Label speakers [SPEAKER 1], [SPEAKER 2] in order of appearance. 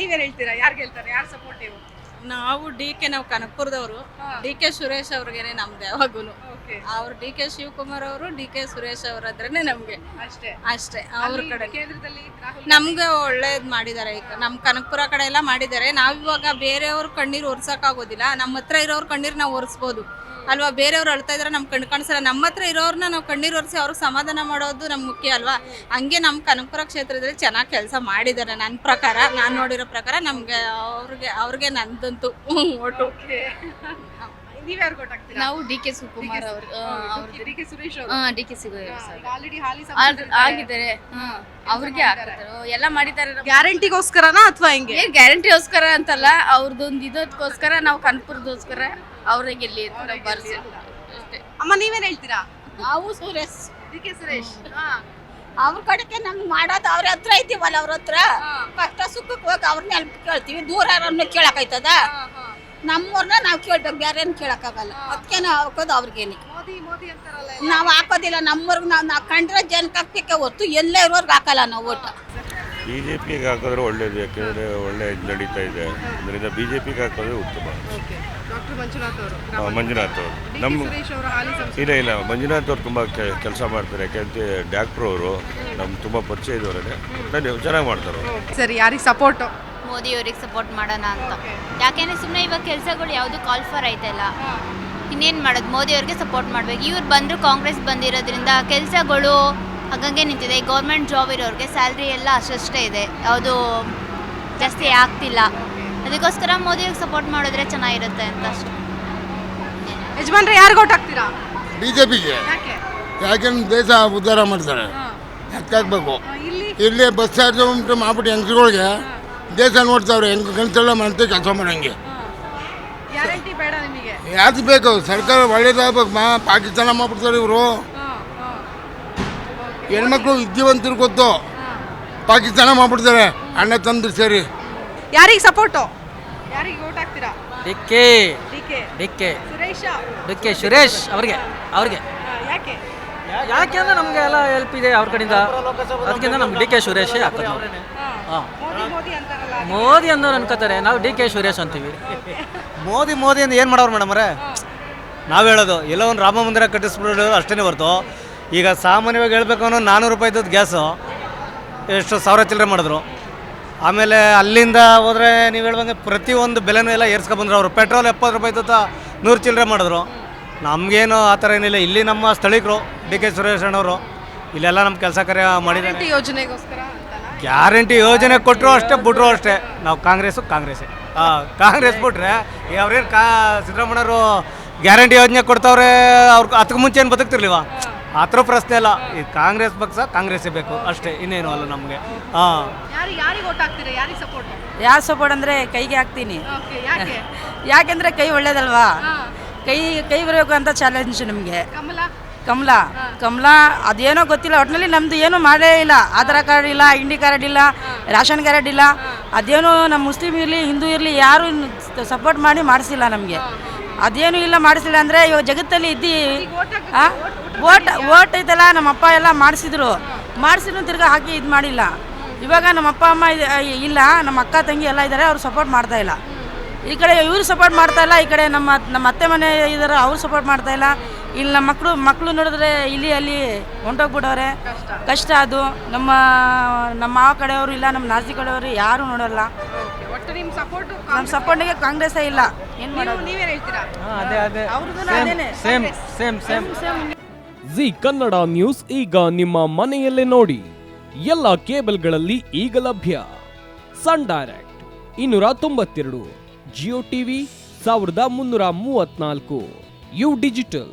[SPEAKER 1] ಹೇಳ್ತೀರಾ? ಯಾರು ಗೆಲ್ತಾರೆ? ಯಾರು ಸಪೋರ್ಟಿವ್
[SPEAKER 2] ನಾವು ಡಿ ಕೆ ನಾವು ಕನಕಪುರದವರು. ಡಿ ಕೆ ಸುರೇಶ್ ಅವ್ರಿಗೇನೆ ನಮ್ದು ಯಾವಾಗೂ
[SPEAKER 1] ಓಕೆ.
[SPEAKER 2] ಅವ್ರು ಡಿ ಕೆ ಶಿವಕುಮಾರ್ ಅವರು ಡಿ ಕೆ ಸುರೇಶ್ ಅವರಾದ್ರೇನೆ ನಮ್ಗೆ.
[SPEAKER 1] ಅಷ್ಟೇ.
[SPEAKER 2] ಅಷ್ಟೇ ಅವ್ರ ಕಡೆ
[SPEAKER 1] ಕೇಂದ್ರದಲ್ಲಿ ರಾಹುಲ್
[SPEAKER 2] ನಮ್ಗೆ ಒಳ್ಳೇದ್ ಮಾಡಿದ್ದಾರೆ ಈಗ ನಮ್ ಕನಕಪುರ ಕಡೆ ಎಲ್ಲ ಮಾಡಿದ್ದಾರೆ ನಾವಿವಾಗ ಇವಾಗ ಬೇರೆಯವ್ರ ಕಣ್ಣೀರ್ ಒರ್ಸಕ್ ಆಗೋದಿಲ್ಲ. ನಮ್ಮ ಹತ್ರ ಇರೋರ್ ಕಣ್ಣೀರ್ ನಾವು ಒರೆಸ್ಬೋದು. ಅಲ್ವಾ? ಬೇರೆಯವ್ರು ಅಳ್ತಾ ಇದ್ರೆ ನಮ್ಮ ಕಣ್ ಕಾಣಿಸಲ್ಲ. ನಮ್ಮ ಹತ್ರ ಇರೋರ್ನ ನಾವು ಕಣ್ಣೀರು ಒರೆಸಿ ಅವ್ರಿಗೆ ಸಮಾಧಾನ ಮಾಡೋದು ನಮ್ಮ ಮುಖ್ಯ ಅಲ್ವಾ? ಹಂಗೆ ನಮ್ಮ ಕನಕಪುರ ಕ್ಷೇತ್ರದಲ್ಲಿ ಚೆನ್ನಾಗಿ ಕೆಲಸ ಮಾಡಿದ್ದಾರೆ ನನ್ನ ಪ್ರಕಾರ. ನಾನು ನೋಡಿರೋ ಪ್ರಕಾರ ನಮಗೆ ಅವ್ರಿಗೆ ಅವ್ರಿಗೆ ನಂದಂತೂ ಓಟು.
[SPEAKER 1] ಕೊಟ್ಟಾಗ್ತೀರಾ
[SPEAKER 3] ನಾವು ಡಿ ಕೆ ಸುಕುಮಾರ್ ಅವರು
[SPEAKER 1] ಡಿ ಕೆ ಸುರೇಶ್ ಅವರು.
[SPEAKER 3] ಹಾ ಡಿ ಕೆ ಸಿಗ
[SPEAKER 1] ಆಲ್ರೆಡಿ ಹಾಲಿ
[SPEAKER 3] ಆಗಿದ್ದಾರೆ. ಹಾಂ ಅವ್ರಿಗೆ ಹಾಕ್ತಾರೆ ಎಲ್ಲ ಮಾಡಿದ್ದಾರೆ.
[SPEAKER 1] ಗ್ಯಾರಂಟಿಗೋಸ್ಕರನಾ ಅಥವಾ ಹಿಂಗೆ?
[SPEAKER 3] ಏನ್ ಗ್ಯಾರಂಟಿಗೋಸ್ಕರ ಅಂತಲ್ಲ ಅವ್ರದ್ದೊಂದು ಇದಕ್ಕೋಸ್ಕರ ನಾವು ಕನ್ಪುರದೋಸ್ಕರ ಅವ್ರಿಗೆ ಇಲ್ಲಿ ಬರ್ಸಿ ಅಷ್ಟೇ.
[SPEAKER 1] ಅಮ್ಮ ನೀವೇನು ಹೇಳ್ತೀರಾ?
[SPEAKER 2] ನಾವು ಸುರೇಶ್.
[SPEAKER 1] D K Suresh. ಹಾ.
[SPEAKER 2] ಅವ್ರ ಕಡೆಗೆ ನಮ್ಗೆ ಮಾಡೋದು ಅವ್ರ ಹತ್ರ ಐತಿವಲ್ಲ ಅವ್ರ ಹತ್ರ. ಕಷ್ಟ ಸುಖಕ್ಕೆ ಹೋಗಿ ಅವ್ರನ್ನ ಹೆಲ್ಪ್ ಕೇಳ್ತೀವಿ. ದೂರ ಯಾರನ್ನ ಕೇಳಕ್ಕಾಯ್ತದ ನಮ್ಮವ್ರನ್ನ ನಾವು ಕೇಳ್ಬೇಕು ಬೇರೆನ್ ಕೇಳಕ್ಕಾಗಲ್ಲ. ಅದಕ್ಕೆ ನಾವು ಹಾಕೋದು ಅವ್ರಿಗೇನೆ.
[SPEAKER 1] ಮೋದಿ ಮೋದಿ ಅಂತಾರಲ್ಲ
[SPEAKER 2] ನಾವು ಹಾಕೋದಿಲ್ಲ ನಮ್ಮವ್ರಿಗೆ ನಾವು ನಾವು ಕಂಡ್ರೆ ಜನಕ್ಕೆ ಹಾಕ್ಬೇಕೆ ಹೊತ್ತು ಎಲ್ಲೇ ಇರೋರ್ಗೆ ಹಾಕಲ್ಲ ನಾವು ಓಟ
[SPEAKER 4] ಬಿ ಜೆ ಪಿಗೆ ಹಾಕಿದ್ರೆ ಒಳ್ಳೇದು ಯಾಕೆಂದರೆ ಒಳ್ಳೆ ಇದು ನಡೀತಾ ಇದೆ. ಅದರಿಂದ ಬಿ ಜೆ ಪಿಗೆ ಹಾಕೋದ್ರೆ ಉತ್ತಮ.
[SPEAKER 1] ಓಕೆ. ಡಾಕ್ಟರ್ ಮಂಜುನಾಥ್ ಅವರು
[SPEAKER 4] ಆ, ಮಂಜುನಾಥ್ ಅವರು.
[SPEAKER 1] ಡಿ ಕೆ
[SPEAKER 4] ನಮ್ಮ
[SPEAKER 1] ಸುರೇಶ್ ಅವರು ಹಾಲಿ ಸಂಸದ
[SPEAKER 4] ಇಲ್ಲ ಇಲ್ಲ ಮಂಜುನಾಥ್ ಅವ್ರು ತುಂಬ ಕೆಲಸ ಮಾಡ್ತಾರೆ. ಯಾಕೆಂತ ಡಾಕ್ಟ್ರು ಅವರು ನಮ್ಮ ತುಂಬ ಪರಿಚಯ ಇದ್ದವರೇ. ನಾನು ಚೆನ್ನಾಗಿ ಮಾಡ್ತಾರೆ
[SPEAKER 1] ಸರಿ ಯಾರಿಗೆ ಸಪೋರ್ಟ್
[SPEAKER 5] ಮೋದಿ ಅವ್ರಿಗೆ ಸಪೋರ್ಟ್ ಮಾಡೋಣ ಅಂತ. ಯಾಕೆಂದ್ರೆ ಸುಮ್ಮನೆ ಇವಾಗ ಕೆಲಸಗಳು ಯಾವುದು ಕಾಲ್ ಫಾರ್ ಆಯ್ತಲ್ಲ ಇನ್ನೇನು ಮಾಡೋದು? ಮೋದಿ ಅವ್ರಿಗೆ ಸಪೋರ್ಟ್ ಮಾಡ್ಬೇಕು. ಇವ್ರು ಬಂದರು ಕಾಂಗ್ರೆಸ್ ಬಂದಿರೋದ್ರಿಂದ ಕೆಲಸಗಳು ಹಂಗಂಗೆ ನಿಂತಿದೆ. ಗೌರ್ಮೆಂಟ್ ಜಾಬ್ ಇರೋರಿಗೆ ಸ್ಯಾಲ್ರಿ ಎಲ್ಲ ಅಷ್ಟಷ್ಟೇ ಇದೆ. ಯಾವುದು ಜಾಸ್ತಿ ಆಗ್ತಿಲ್ಲ. ಅದಕ್ಕೋಸ್ಕರ ಮೋದಿ ಅವ್ರಿಗೆ ಸಪೋರ್ಟ್ ಮಾಡಿದ್ರೆ ಚೆನ್ನಾಗಿರುತ್ತೆ ಅಂತ ಅಷ್ಟೇ.
[SPEAKER 1] ಯಜಮಾನ್ರೆ ಯಾರು ಓಟ್ ಹಾಕ್ತೀರಾ?
[SPEAKER 6] ಬಿ ಜೆ ಪಿಗೆ
[SPEAKER 1] ಯಾಕೆ
[SPEAKER 6] ಯಾಕೆಂದ್ರೆ ದೇಶ ಉದ್ಧಾರ ಮಾಡ್ತಾರೆ.
[SPEAKER 1] ಇಲ್ಲಿ?
[SPEAKER 6] ಇಲ್ಲಿ ಬಸ್ ಚಾರ್ಜ್ ಉಂಟು ಮಾಡ್ಬಿಟ್ಟು ಹೆಂಗಸ್ರುಗಳಿಗೆ ದೇಶ ನೋಡ್ತಾವ್ರೆ ಹೆಂಗೆ ಗಂಟೆಲ್ಲ ಮಾಡ್ತೀವಿ ಕೆಲಸ ಮಾಡಂಗೆ.
[SPEAKER 1] ಗ್ಯಾರಂಟಿ ಬೇಡ ನಿಮಗೆ.
[SPEAKER 6] ಯಾವ್ದು ಬೇಕು? ಸರ್ಕಾರ ಒಳ್ಳೇದಾಗ್ಬೇಕು ಮಾ ಪಾಕಿಸ್ತಾನ ಮಾಡ್ಬಿಡ್ತಾರೆ ಇವರು. ಹೆಣ್ಮಕ್ಳು ವಿದ್ಯಾವಂತರು ಗೊತ್ತು. ಪಾಕಿಸ್ತಾನ ಮಾಡ್ಬಿಡ್ತಾರೆ ಅಣ್ಣ ತಂದ್ರು ಸೇರಿ.
[SPEAKER 1] ಯಾರಿಗೆ ಸಪೋರ್ಟ್ ಯಾರಿಗೆ ವೋಟ್ ಹಾಕ್ತೀರಾ?
[SPEAKER 7] ಡಿಕ್ಕೆ. ಡಿಕ್ಕೆ.
[SPEAKER 1] ಸುರೇಶ.
[SPEAKER 7] ಡಿಕ್ಕೆ ಸುರೇಶ್ ಅವ್ರಿಗೆ ಅವ್ರಿಗೆ.
[SPEAKER 1] ಯಾಕೆ?
[SPEAKER 7] ಯಾಕೆಂದ್ರೆ ನಮಗೆ ಎಲ್ಲ ಹೆಲ್ಪ್ ಇದೆ ಅವ್ರ ಕಡೆಯಿಂದ. ಅದಕ್ಕಿಂತ ನಮ್ಗೆ ಡಿ ಕೆ ಸುರೇಶ್ ಹಾಕೋದು
[SPEAKER 1] ಮೋದಿ ಮೋದಿ ಅಂತಾರಲ್ಲ
[SPEAKER 7] ಮೋದಿ ಅನ್ನೋರು ಅನ್ಕೋತಾರೆ. ನಾವು ಡಿ ಕೆ ಸುರೇಶ್ ಅಂತೀವಿ.
[SPEAKER 8] ಮೋದಿ ಮೋದಿ ಅಂತ ಏನು ಮಾಡೋರು ಮೇಡಮರೇ ನಾವು ಹೇಳೋದು ಎಲ್ಲೋ ಒಂದು ರಾಮ ಮಂದಿರ ಕಟ್ಟಿಸ್ಬಿಡೋದು ಅಷ್ಟೇ ಹೊರ್ತು. ಈಗ ಸಾಮಾನ್ಯವಾಗಿ ಹೇಳ್ಬೇಕು ಅನ್ನೋ ನಾನ್ನೂರು ಇದ್ದದ್ದು ಗ್ಯಾಸು. ಎಷ್ಟು ಸಾವಿರ ಚಿಲ್ಲರೆ ಮಾಡಿದ್ರು. ಆಮೇಲೆ ಅಲ್ಲಿಂದ ಹೋದರೆ ನೀವು ಹೇಳ್ದಂಗೆ ಪ್ರತಿಯೊಂದು ಬೆಲೆನೂ ಎಲ್ಲ ಏರ್ಸ್ಕೊ ಬಂದ್ರು ಅವರು. ಪೆಟ್ರೋಲ್ ಎಪ್ಪತ್ತು ರೂಪಾಯಿ ಇದ್ದ ನೂರು ಚಿಲ್ಲರೆ ಮಾಡಿದ್ರು. ನಮಗೇನು ಆ ಥರ ಏನಿಲ್ಲ. ಇಲ್ಲಿ ನಮ್ಮ ಸ್ಥಳೀಕರು ಡಿ ಕೆ ಸುರೇಶ್ ಅಣ್ಣವರು ಇಲ್ಲೆಲ್ಲ ನಮ್ಮ ಕೆಲಸ ಕಾರ್ಯ ಮಾಡಿದ್ದಾರೆ.
[SPEAKER 1] ಯೋಜನೆಗೋಸ್ಕರ.
[SPEAKER 8] ಗ್ಯಾರಂಟಿ ಯೋಜನೆ ಕೊಟ್ಟರು ಅಷ್ಟೇ ಬಿಟ್ರು ಅಷ್ಟೇ. ನಾವು ಕಾಂಗ್ರೆಸ್ ಕಾಂಗ್ರೆಸ್ ಹಾಂ ಕಾಂಗ್ರೆಸ್ ಬಿಟ್ರೆ ಅವ್ರೇನು ಕಾ ಸಿದ್ದರಾಮಯ್ಯವರು ಗ್ಯಾರಂಟಿ ಯೋಜನೆ ಕೊಡ್ತಾವ್ರೆ ಅವ್ರ ಅದಕ್ಕೆ ಮುಂಚೆ ಏನು ಬದುಕ್ತಿರ್ಲಿವ ಆ ಥರ ಪ್ರಶ್ನೆ ಅಲ್ಲ ಈ ಕಾಂಗ್ರೆಸ್ ಪಕ್ಷ ಕಾಂಗ್ರೆಸ್ಸೇ ಬೇಕು. ಅಷ್ಟೇ ಇನ್ನೇನು ಅಲ್ಲ ನಮಗೆ. ಹಾಂ
[SPEAKER 1] ಯಾರಿಗೆ ಸಪೋರ್ಟ್
[SPEAKER 9] ಯಾರು ಸಪೋರ್ಟ್ ಅಂದರೆ ಕೈಗೆ ಹಾಕ್ತೀನಿ.
[SPEAKER 1] ಓಕೆ ಯಾಕೆ?
[SPEAKER 9] ಯಾಕೆಂದರೆ ಕೈ ಒಳ್ಳೇದಲ್ವಾ? ಕೈ ಕೈ ಬರಬೇಕು ಅಂತ ಚಾಲೆಂಜ್ ನಿಮಗೆ.
[SPEAKER 1] ಕಮಲ
[SPEAKER 9] ಕಮಲ, ಅದೇನೋ ಗೊತ್ತಿಲ್ಲ ಒಟ್ಟಿನಲ್ಲಿ ನಮ್ದು ಏನು ಮಾಡೇ ಇಲ್ಲ. ಆಧಾರ್ ಕಾರ್ಡ್ ಇಲ್ಲ ಇಂಡಿ ಕಾರ್ಡ್ ಇಲ್ಲ, ರೇಷನ್ ಕಾರ್ಡ್ ಇಲ್ಲ, ಅದೇನು ನಮ್ಮ ಮುಸ್ಲಿಮ್ ಇರಲಿ, ಹಿಂದೂ ಇರಲಿ, ಯಾರು ಸಪೋರ್ಟ್ ಮಾಡಿ ಮಾಡಿಸಿಲ್ಲ ನಮಗೆ. ಅದೇನು ಇಲ್ಲ ಮಾಡಿಸಿಲ್ಲ ಅಂದರೆ ಇವಾಗ ಜಗತ್ತಲ್ಲಿ ಇದ್ದಿ ಓಟ್ ಓಟ್ ಐತಲ್ಲ ನಮ್ಮ ಅಪ್ಪ ಎಲ್ಲ ಮಾಡಿಸಿದ್ರು. ಮಾಡಿಸಿದ್ರು ತಿರ್ಗಾ ಹಾಕಿ ಇದು ಮಾಡಿಲ್ಲ. ಇವಾಗ ನಮ್ಮ ಅಪ್ಪ, ಅಮ್ಮ ಇಲ್ಲ ನಮ್ಮ ಅಕ್ಕ, ತಂಗಿ ಎಲ್ಲ ಇದ್ದಾರೆ ಅವ್ರು ಸಪೋರ್ಟ್ ಮಾಡ್ತಾ ಇಲ್ಲ. ಈ ಕಡೆ ಇವರು ಸಪೋರ್ಟ್ ಮಾಡ್ತಾ ಇಲ್ಲ, ಈ ಕಡೆ ನಮ್ಮ ನಮ್ಮ ಅತ್ತೆ ಮನೆ ಇದ್ದಾರೆ ಅವ್ರು ಸಪೋರ್ಟ್ ಮಾಡ್ತಾ ಇಲ್ಲ. ಇಲ್ಲಿ ನಮ್ಮ ಮಕ್ಕಳು ಮಕ್ಕಳು ನೋಡಿದ್ರೆ ಇಲ್ಲಿ ಅಲ್ಲಿ ಹೊಂಟೋಗ್ಬಿಡೋರೆ ಕಷ್ಟ ಅದು. ನಮ್ಮ ನಮ್ಮ ಮಾವ ಕಡೆಯವರು ಇಲ್ಲ ನಮ್ಮ ನಾಸಿ ಕಡೆಯವರು ಯಾರು ನೋಡಲ್ಲ.
[SPEAKER 1] ಒಟ್ಟು ನಿಮ್ಮ ಸಪೋರ್ಟ್
[SPEAKER 9] ನಮ್ಮ ಸಪೋರ್ಟಿಗೆ ಕಾಂಗ್ರೆಸ್ಸೇ ಇಲ್ಲ. ಏನು ಮಾಡೋದು?
[SPEAKER 1] ನೀವೇನ್ ಹೇಳ್ತೀರಾ?
[SPEAKER 7] ಅದೇ ಅದೇ.
[SPEAKER 9] ಅವ್ರದ್ದು ಅದೇನೆ
[SPEAKER 7] same same same
[SPEAKER 10] Zee Kannada news ಈಗ ನಿಮ್ಮ ಮನೆಯಲ್ಲೇ ನೋಡಿ. ಎಲ್ಲ ಕೇಬಲ್ಗಳಲ್ಲಿ ಈಗ ಲಭ್ಯ. ಸನ್ ಡೈರೆಕ್ಟ್ ಇನ್ನೂರ ತೊಂಬತ್ತೆರಡು. ಜಿಯೋ ಟಿವಿ ಸಾವಿರದ ಮುನ್ನೂರ ಮೂವತ್ನಾಲ್ಕು. U digital.